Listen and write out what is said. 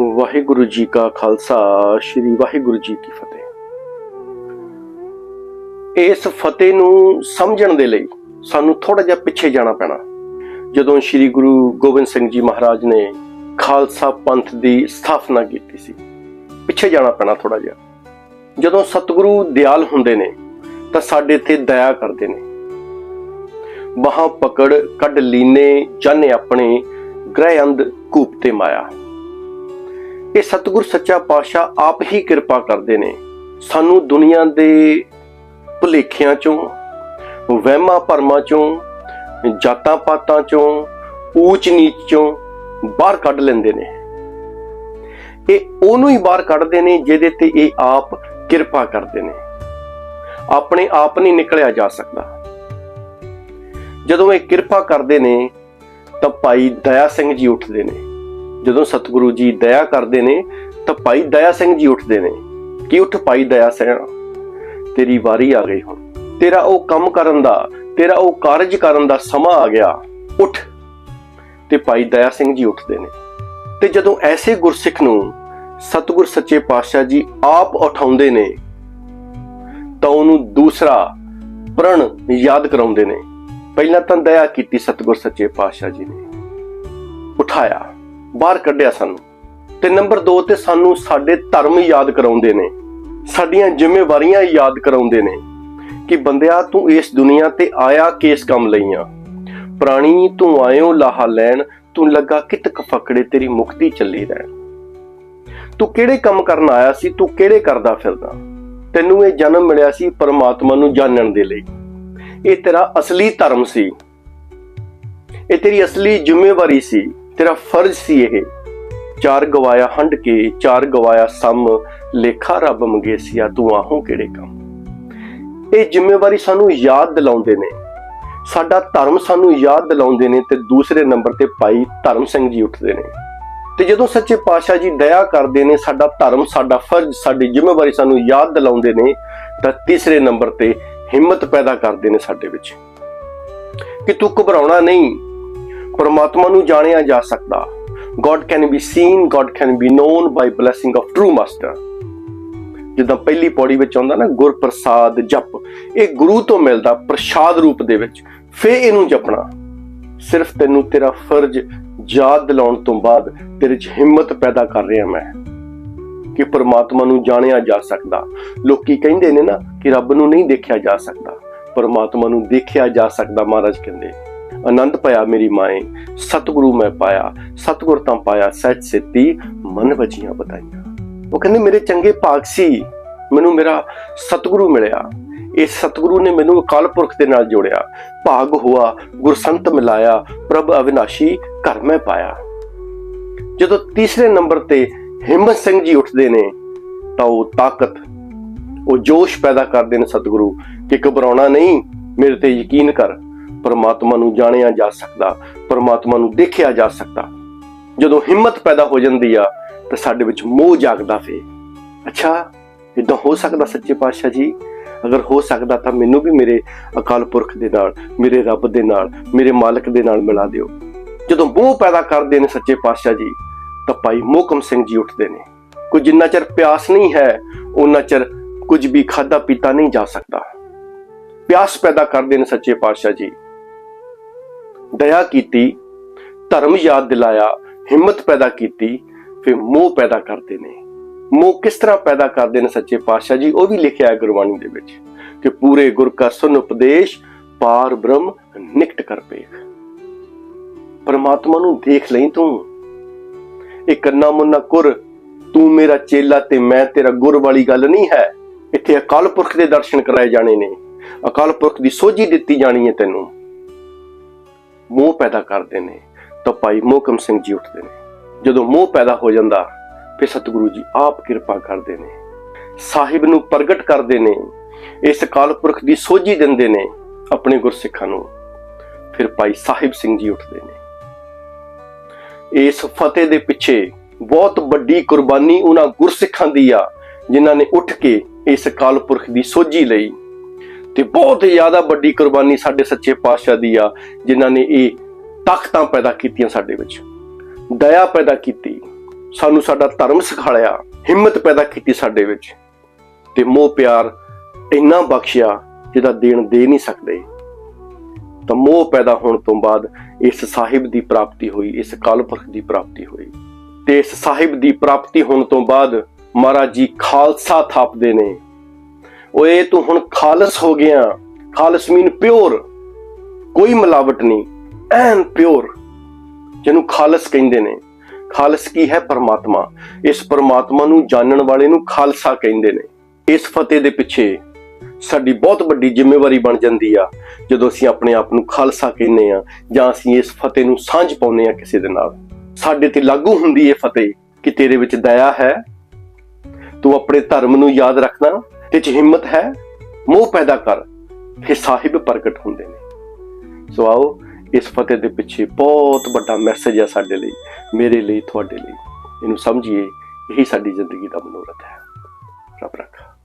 ਵਾਹਿਗੁਰੂ ਜੀ ਕਾ ਖਾਲਸਾ, ਸ੍ਰੀ ਵਾਹਿਗੁਰੂ ਜੀ ਕੀ ਫਤਿਹ। ਇਸ ਫਤਿਹ ਨੂੰ ਸਮਝਣ ਦੇ ਲਈ ਸਾਨੂੰ ਥੋੜਾ ਜਿਹਾ ਪਿੱਛੇ ਜਾਣਾ ਪੈਣਾ। ਜਦੋਂ ਸ੍ਰੀ ਗੁਰੂ ਗੋਬਿੰਦ ਸਿੰਘ ਜੀ ਮਹਾਰਾਜ ਨੇ ਖਾਲਸਾ ਪੰਥ ਦੀ ਸਥਾਪਨਾ ਕੀਤੀ ਸੀ, ਪਿੱਛੇ ਜਾਣਾ ਪੈਣਾ ਥੋੜਾ ਜਿਹਾ। ਜਦੋਂ ਸਤਿਗੁਰੂ ਦਿਆਲ ਹੁੰਦੇ ਨੇ, ਤਾਂ ਸਾਡੇ ਤੇ ਦਇਆ ਕਰਦੇ ਨੇ। ਬਾਹਾਂ ਪਕੜ ਕੱਢ ਲੀਨੇ ਜਾਣੇ ਆਪਣੇ ਗ੍ਰਹਿ ਅੰਧ ਕੂਪ ਤੇ ਮਾਇਆ। ਇਹ ਸਤਿਗੁਰ ਸੱਚਾ ਪਾਤਸ਼ਾਹ ਆਪ ਹੀ ਕਿਰਪਾ ਕਰਦੇ ਨੇ। ਸਾਨੂੰ ਦੁਨੀਆ ਦੇ ਭੁਲੇਖਿਆਂ ਚੋਂ, ਵਹਿਮਾਂ ਭਰਮਾਂ ਚੋਂ, ਜਾਤਾਂ ਪਾਤਾਂ ਚੋਂ, ਊਚ ਨੀਚ ਚੋਂ ਬਾਹਰ ਕੱਢ ਲੈਂਦੇ ਨੇ। ਇਹ ਉਹਨੂੰ ਹੀ ਬਾਹਰ ਕੱਢਦੇ ਨੇ ਜਿਹਦੇ ਤੇ ਇਹ ਆਪ ਕਿਰਪਾ ਕਰਦੇ ਨੇ। ਆਪਣੇ ਆਪ ਨਹੀਂ ਨਿਕਲਿਆ ਜਾ ਸਕਦਾ। ਜਦੋਂ ਇਹ ਕਿਰਪਾ ਕਰਦੇ ਨੇ, ਤਾਂ ਭਾਈ ਦਇਆ ਸਿੰਘ ਜੀ ਉੱਠਦੇ ਨੇ। ਜਦੋਂ ਸਤਿਗੁਰੂ ਜੀ ਦਇਆ ਕਰਦੇ ਨੇ, ਤਾਂ ਭਾਈ ਦਇਆ ਸਿੰਘ ਜੀ ਉੱਠਦੇ ਨੇ। ਕਿ ਉੱਠ ਭਾਈ ਦਇਆ ਸਿੰਘ ਤੇਰੀ ਵਾਰੀ ਆ ਗਈ ਹੁਣ। ਤੇਰਾ ਉਹ ਕੰਮ ਕਰਨ ਦਾ, ਤੇਰਾ ਉਹ ਕਾਰਜ ਕਰਨ ਦਾ ਸਮਾਂ ਆ ਗਿਆ। ਉੱਠ। ਤੇ ਭਾਈ ਦਇਆ ਸਿੰਘ ਜੀ ਉੱਠਦੇ ਨੇ। ਤੇ ਜਦੋਂ ਐਸੇ ਗੁਰਸਿੱਖ ਨੂੰ ਸਤਿਗੁਰ ਸੱਚੇ ਪਾਤਸ਼ਾਹ ਜੀ ਆਪ ਉਠਾਉਂਦੇ ਨੇ, ਤਾਂ ਉਹਨੂੰ ਦੂਸਰਾ ਪ੍ਰਣ ਯਾਦ ਕਰਾਉਂਦੇ ਨੇ। ਪਹਿਲਾਂ ਤਾਂ ਦਇਆ ਕੀਤੀ ਸਤਿਗੁਰ ਸੱਚੇ ਪਾਤਸ਼ਾਹ ਜੀ ਨੇ। ਉਠਾਇਆ। ਬਾਹਰ ਕੱਢਿਆ ਸਾਨੂੰ। ਤੇ ਨੰਬਰ 2 ਤੇ ਸਾਨੂੰ ਸਾਡੇ ਧਰਮ ਯਾਦ ਕਰਾਉਂਦੇ ਨੇ। ਸਾਡੀਆਂ ਜ਼ਿੰਮੇਵਾਰੀਆਂ ਯਾਦ ਕਰਾਉਂਦੇ ਨੇ ਕਿ ਬੰਦਿਆ, ਤੂੰ ਇਸ ਦੁਨੀਆ ਤੇ ਆਇਆ ਕਿਸ ਕੰਮ ਲਈ ਆ? ਪ੍ਰਾਣੀ, ਤੂੰ ਆਇਓ ਲਾਹਾ ਲੈਣ, ਤੂੰ ਲੱਗਾ ਕਿਤਕ ਫਕੜੇ, ਤੇਰੀ ਮੁਕਤੀ ਚੱਲੀ ਰਹਿਣ। ਤੂੰ ਕਿਹੜੇ ਕੰਮ ਕਰਨ ਆਇਆ ਸੀ, ਤੂੰ ਕਿਹੜੇ ਕਰਦਾ ਫਿਰਦਾ? ਤੈਨੂੰ ਇਹ ਜਨਮ ਮਿਲਿਆ ਸੀ ਪਰਮਾਤਮਾ ਨੂੰ ਜਾਣਨ ਦੇ ਲਈ। ਇਹ ਤੇਰਾ ਅਸਲੀ ਧਰਮ ਸੀ। ਇਹ ਤੇਰੀ ਅਸਲੀ ਜ਼ਿੰਮੇਵਾਰੀ ਸੀ। ਤੇਰਾ ਫਰਜ਼ ਸੀ ਇਹ। ਚਾਰ ਗਵਾਇਆ ਹੰਡ ਕੇ, ਚਾਰ ਗਵਾਇਆ ਸਮ, ਲੇਖਾ ਰੱਬ ਮੰਗੇਸੀਆ ਤੂੰ ਆਹੋਂ ਕਿਹੜੇ ਕੰਮ। ਇਹ ਜ਼ਿੰਮੇਵਾਰੀ ਸਾਨੂੰ ਯਾਦ ਦਿਲਾਉਂਦੇ ਨੇ। ਸਾਡਾ ਧਰਮ ਸਾਨੂੰ ਯਾਦ ਦਿਲਾਉਂਦੇ ਨੇ ਤੇ ਦੂਸਰੇ ਨੰਬਰ ਤੇ ਭਾਈ ਧਰਮ ਸਿੰਘ ਜੀ ਉੱਠਦੇ ਨੇ। ਤੇ ਜਦੋਂ ਸੱਚੇ ਪਾਤਸ਼ਾਹ ਜੀ ਦਇਆ ਕਰਦੇ ਨੇ, ਸਾਡਾ ਧਰਮ, ਸਾਡਾ ਫਰਜ਼, ਸਾਡੀ ਜ਼ਿੰਮੇਵਾਰੀ ਸਾਨੂੰ ਯਾਦ ਦਿਲਾਉਂਦੇ ਨੇ, ਤਾਂ ਤੀਸਰੇ ਨੰਬਰ ਤੇ ਹਿੰਮਤ ਪੈਦਾ ਕਰਦੇ ਨੇ ਸਾਡੇ ਵਿੱਚ। ਕਿ ਤੂੰ ਘਬਰਾਉਣਾ ਨਹੀਂ ਪਰਮਾਤਮਾ ਨੂੰ ਜਾਣਿਆ ਜਾ ਸਕਦਾ। God can be seen God can be known by blessing of true master ਜਿੱਦਾਂ ਪਹਿਲੀ ਪੌੜੀ ਵਿੱਚ ਆਉਂਦਾ ਨਾ ਗੁਰ ਪ੍ਰਸਾਦ ਜਪ। ਇਹ ਗੁਰੂ ਤੋਂ ਮਿਲਦਾ ਪ੍ਰਸ਼ਾਦ ਰੂਪ ਦੇ ਵਿੱਚ। ਫੇ ਇਹਨੂੰ ਜਪਣਾ। ਸਿਰਫ ਤੈਨੂੰ ਤੇਰਾ ਫਰਜ਼ ਯਾਦ ਦਿਲਾਉਣ ਤੋਂ ਬਾਅਦ ਤੇਰੇ 'ਚ ਹਿੰਮਤ ਪੈਦਾ ਕਰ ਰਿਹਾ ਮੈਂ। ਕਿ ਪਰਮਾਤਮਾ ਨੂੰ ਜਾਣਿਆ ਜਾ ਸਕਦਾ। ਲੋਕੀ ਕਹਿੰਦੇ ਨੇ ਨਾ ਕਿ ਰੱਬ ਨੂੰ ਨਹੀਂ ਦੇਖਿਆ ਜਾ ਸਕਦਾ। ਪਰਮਾਤਮਾ ਨੂੰ ਦੇਖਿਆ ਜਾ ਸਕਦਾ, ਮਹਾਰਾਜ ਕਹਿੰਦੇ। ਆਨੰਦ ਪਾਇਆ ਮੇਰੀ ਮਾਏ ਸਤਿਗੁਰੂ ਮੈਂ ਪਾਇਆ। ਸਤਿਗੁਰ ਤਾਂ ਪਾਇਆ ਸੱਚ ਸਿੱਧੀ ਮਨ ਵਜੀਆਂ ਬਤਾਈਆਂ ਉਹ ਕਹਿੰਦੇ, ਮੇਰੇ ਚੰਗੇ ਭਾਗ ਸੀ। ਮੈਨੂੰ ਮੇਰਾ ਸਤਿਗੁਰੂ ਮਿਲਿਆ। ਇਹ ਸਤਿਗੁਰੂ ਨੇ ਮੈਨੂੰ ਅਕਾਲ ਪੁਰਖ ਦੇ ਨਾਲ ਜੋੜਿਆ। ਭਾਗ ਹੋਆ ਗੁਰਸੰਤ ਮਿਲਾਇਆ, ਪ੍ਰਭ ਅਵਿਨਾਸ਼ੀ ਘਰ ਮੈਂ ਪਾਇਆ। ਜਦੋਂ ਤੀਸਰੇ ਨੰਬਰ ਤੇ ਹਿੰਮਤ ਸਿੰਘ ਜੀ ਉੱਠਦੇ ਨੇ, ਤਾਂ ਉਹ ਤਾਕਤ, ਉਹ ਜੋਸ਼ ਪੈਦਾ ਕਰਦੇ ਨੇ ਸਤਿਗੁਰੂ ਕਿ ਘਬਰਾਉਣਾ ਨਹੀਂ, ਮੇਰੇ ਤੇ ਯਕੀਨ ਕਰ। ਪਰਮਾਤਮਾ ਨੂੰ ਜਾਣਿਆ ਜਾ ਸਕਦਾ, ਪਰਮਾਤਮਾ ਨੂੰ ਦੇਖਿਆ ਜਾ ਸਕਦਾ। ਜਦੋਂ ਹਿੰਮਤ ਪੈਦਾ ਹੋ ਜਾਂਦੀ ਆ, ਤਾਂ ਸਾਡੇ ਵਿੱਚ ਮੋਹ ਜਾਗਦਾ ਫੇ ਅੱਛਾ ਇਦਾਂ ਹੋ ਸਕਦਾ ਸੱਚੇ ਪਾਤਸ਼ਾਹ ਜੀ? ਅਗਰ ਹੋ ਸਕਦਾ ਤਾਂ ਮੈਨੂੰ ਵੀ ਮੇਰੇ ਅਕਾਲ ਪੁਰਖ ਦੇ ਨਾਲ, ਮੇਰੇ ਰੱਬ ਦੇ ਨਾਲ, ਮੇਰੇ ਮਾਲਕ ਦੇ ਨਾਲ ਮਿਲਾ ਦਿਓ। ਜਦੋਂ ਮੋਹ ਪੈਦਾ ਕਰਦੇ ਨੇ ਸੱਚੇ ਪਾਤਸ਼ਾਹ ਜੀ, ਤਾਂ ਭਾਈ ਮੋਕਮ ਸਿੰਘ ਜੀ ਉੱਠਦੇ ਨੇ। ਕੋਈ ਜਿੰਨਾ ਚਿਰ ਪਿਆਸ ਨਹੀਂ ਹੈ ਉਹਨਾਂ ਚਿਰ ਕੁਝ ਵੀ ਖਾਦਾ ਪੀਤਾ ਨਹੀਂ ਜਾ ਸਕਦਾ। ਪਿਆਸ ਪੈਦਾ ਕਰਦੇ ਨੇ ਸੱਚੇ ਪਾਤਸ਼ਾਹ ਜੀ। ਦਇਆ ਕੀਤੀ, ਧਰਮ ਯਾਦ ਦਿਲਾਇਆ, ਹਿੰਮਤ ਪੈਦਾ ਕੀਤੀ, ਫਿਰ ਮੋਹ ਪੈਦਾ ਕਰਦੇ ਨੇ। ਮੋਹ ਕਿਸ ਤਰ੍ਹਾਂ ਪੈਦਾ ਕਰਦੇ ਨੇ ਸੱਚੇ ਪਾਤਸ਼ਾਹ ਜੀ? ਉਹ ਵੀ ਲਿਖਿਆ ਹੈ ਗੁਰਬਾਣੀ ਦੇ ਵਿੱਚ ਕਿ ਪੂਰੇ ਗੁਰ ਕਾ ਸੁਨ ਉਪਦੇਸ਼, ਪਾਰ ਬ੍ਰਹਮ ਨਿਕਟ ਕਰ ਪੇਖ ਪਰਮਾਤਮਾ ਨੂੰ ਦੇਖ ਲਈ ਤੂੰ। ਇਹ ਕੰਨਾ ਮੁੰਨਾ ਕੁਰ, ਤੂੰ ਮੇਰਾ ਚੇਲਾ ਤੇ ਮੈਂ ਤੇਰਾ ਗੁਰ ਵਾਲੀ ਗੱਲ ਨਹੀਂ ਹੈ। ਇੱਥੇ ਅਕਾਲ ਪੁਰਖ ਦੇ ਦਰਸ਼ਨ ਕਰਾਏ ਜਾਣੇ ਨੇ। ਅਕਾਲ ਪੁਰਖ ਦੀ ਸੋਝੀ ਦਿੱਤੀ ਜਾਣੀ ਹੈ ਤੈਨੂੰ। ਮੋਹ ਪੈਦਾ ਕਰਦੇ ਨੇ, ਤਾਂ ਭਾਈ ਮੋਹਕਮ ਸਿੰਘ ਜੀ ਉੱਠਦੇ ਨੇ। ਜਦੋਂ ਮੋਹ ਪੈਦਾ ਹੋ ਜਾਂਦਾ, ਫਿਰ ਸਤਿਗੁਰੂ ਜੀ ਆਪ ਕਿਰਪਾ ਕਰਦੇ ਨੇ। ਸਾਹਿਬ ਨੂੰ ਪ੍ਰਗਟ ਕਰਦੇ ਨੇ, ਇਸ ਕਾਲ ਪੁਰਖ ਦੀ ਸੋਝੀ ਦਿੰਦੇ ਨੇ ਆਪਣੇ ਗੁਰਸਿੱਖਾਂ ਨੂੰ। ਫਿਰ ਭਾਈ ਸਾਹਿਬ ਸਿੰਘ ਜੀ ਉੱਠਦੇ ਨੇ। ਇਸ ਫਤਿਹ ਦੇ ਪਿੱਛੇ ਬਹੁਤ ਵੱਡੀ ਕੁਰਬਾਨੀ ਉਹਨਾਂ ਗੁਰਸਿੱਖਾਂ ਦੀ ਆ, ਜਿਨ੍ਹਾਂ ਨੇ ਉੱਠ ਕੇ ਇਸ ਕਾਲ ਪੁਰਖ ਦੀ ਸੋਝੀ ਲਈ ਤੇ ਬਹੁਤ ਜ਼ਿਆਦਾ ਵੱਡੀ ਕੁਰਬਾਨੀ ਸਾਡੇ ਸੱਚੇ ਪਾਤਸ਼ਾਹ ਦੀ ਆ, ਜਿਨ੍ਹਾਂ ਨੇ ਇਹ ਤਾਕਤਾਂ ਪੈਦਾ ਕੀਤੀਆਂ ਸਾਡੇ ਵਿੱਚ। ਦਇਆ ਪੈਦਾ ਕੀਤੀ, ਸਾਨੂੰ ਸਾਡਾ ਧਰਮ ਸਿਖਾਲਿਆ ਹਿੰਮਤ ਪੈਦਾ ਕੀਤੀ ਸਾਡੇ ਵਿੱਚ। ਤੇ ਮੋਹ ਪਿਆਰ ਇੰਨਾ ਬਖਸ਼ਿਆ, ਜਿਹਦਾ ਦੇਣ ਦੇ ਨਹੀਂ ਸਕਦੇ। ਤਾਂ ਮੋਹ ਪੈਦਾ ਹੋਣ ਤੋਂ ਬਾਅਦ ਇਸ ਸਾਹਿਬ ਦੀ ਪ੍ਰਾਪਤੀ ਹੋਈ, ਇਸ ਕਾਲਪੁਰਖ ਦੀ ਪ੍ਰਾਪਤੀ ਹੋਈ। ਤੇ ਇਸ ਸਾਹਿਬ ਦੀ ਪ੍ਰਾਪਤੀ ਹੋਣ ਤੋਂ ਬਾਅਦ ਮਹਾਰਾਜ ਜੀ ਖਾਲਸਾ ਥਾਪਦੇ ਨੇ। ਓਏ ਤੂੰ ਹੁਣ ਖਾਲਸ ਹੋ ਗਿਆ। ਖਾਲਸ ਮੀਨ ਪਿਓਰ ਕੋਈ ਮਿਲਾਵਟ ਨਹੀਂ, ਐਨ ਪਿਓਰ ਜਿਹਨੂੰ ਖਾਲਸ ਕਹਿੰਦੇ ਨੇ। ਖਾਲਸ ਕੀ ਹੈ ਪਰਮਾਤਮਾ? ਇਸ ਪਰਮਾਤਮਾ ਨੂੰ ਜਾਣਨ ਵਾਲੇ ਨੂੰ ਖਾਲਸਾ ਕਹਿੰਦੇ ਨੇ। ਇਸ ਫਤਿਹ ਦੇ ਪਿੱਛੇ ਸਾਡੀ ਬਹੁਤ ਵੱਡੀ ਜ਼ਿੰਮੇਵਾਰੀ ਬਣ ਜਾਂਦੀ ਆ। ਜਦੋਂ ਅਸੀਂ ਆਪਣੇ ਆਪ ਨੂੰ ਖਾਲਸਾ ਕਹਿੰਦੇ ਆ, ਜਾਂ ਅਸੀਂ ਇਸ ਫਤਿਹ ਨੂੰ ਸਾਂਝ ਪਾਉਂਦੇ ਆ ਕਿਸੇ ਦੇ ਨਾਲ। ਸਾਡੇ ਤੇ ਲਾਗੂ ਹੁੰਦੀ ਹੈ ਫਤਿਹ ਕਿ ਤੇਰੇ ਵਿੱਚ ਦਇਆ ਹੈ। ਤੂੰ ਆਪਣੇ ਧਰਮ ਨੂੰ ਯਾਦ ਰੱਖਣਾ। ਤੇ ਚ ਹਿੰਮਤ ਹੈ, ਮੋਹ ਪੈਦਾ ਕਰ, ਫਿਰ ਸਾਹਿਬ ਪ੍ਰਗਟ ਹੁੰਦੇ ਨੇ। ਸੋ ਆਓ, ਇਸ ਫਤਿਹ ਦੇ ਪਿੱਛੇ ਬਹੁਤ ਵੱਡਾ ਮੈਸੇਜ ਹੈ ਸਾਡੇ ਲਈ, ਮੇਰੇ ਲਈ, ਤੁਹਾਡੇ ਲਈ। ਇਹਨੂੰ ਸਮਝੀਏ, ਇਹੀ ਸਾਡੀ ਜ਼ਿੰਦਗੀ ਦਾ ਮਨੋਰਥ ਹੈ। ਰੱਬ ਰੱਖਾ।